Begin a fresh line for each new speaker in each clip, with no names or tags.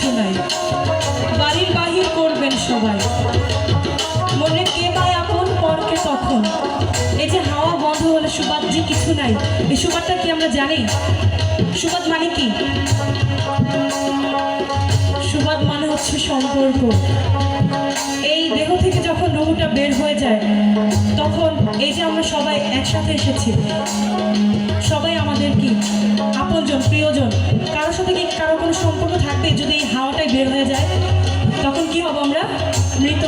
সবাই বাড়ির বাহির করবেন সবাই। মনে কে পায় আপন পরকে তখন। এই যে হাওয়া বন্ধ হলে সুবাদ যে কিছু নাই। এই সুবাদটা কি আমরা জানি? সুবাদ মানে কি? সুবাদ মানে হচ্ছে সম্পর্ক। এই দেহ থেকে যখন রুহুটা বের হয়ে যায়, তখন এই যে আমরা সবাই একসাথে এসেছি। সবাই আমাদের কি? আপনজন, প্রিয়জন, কারোর সাথে কোনো সম্পর্ক থাকবে যদি এই হাওয়াটাই বের হয়ে যায় তখন কি হব আমরা? মৃত।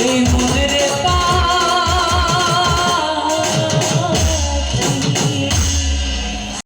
in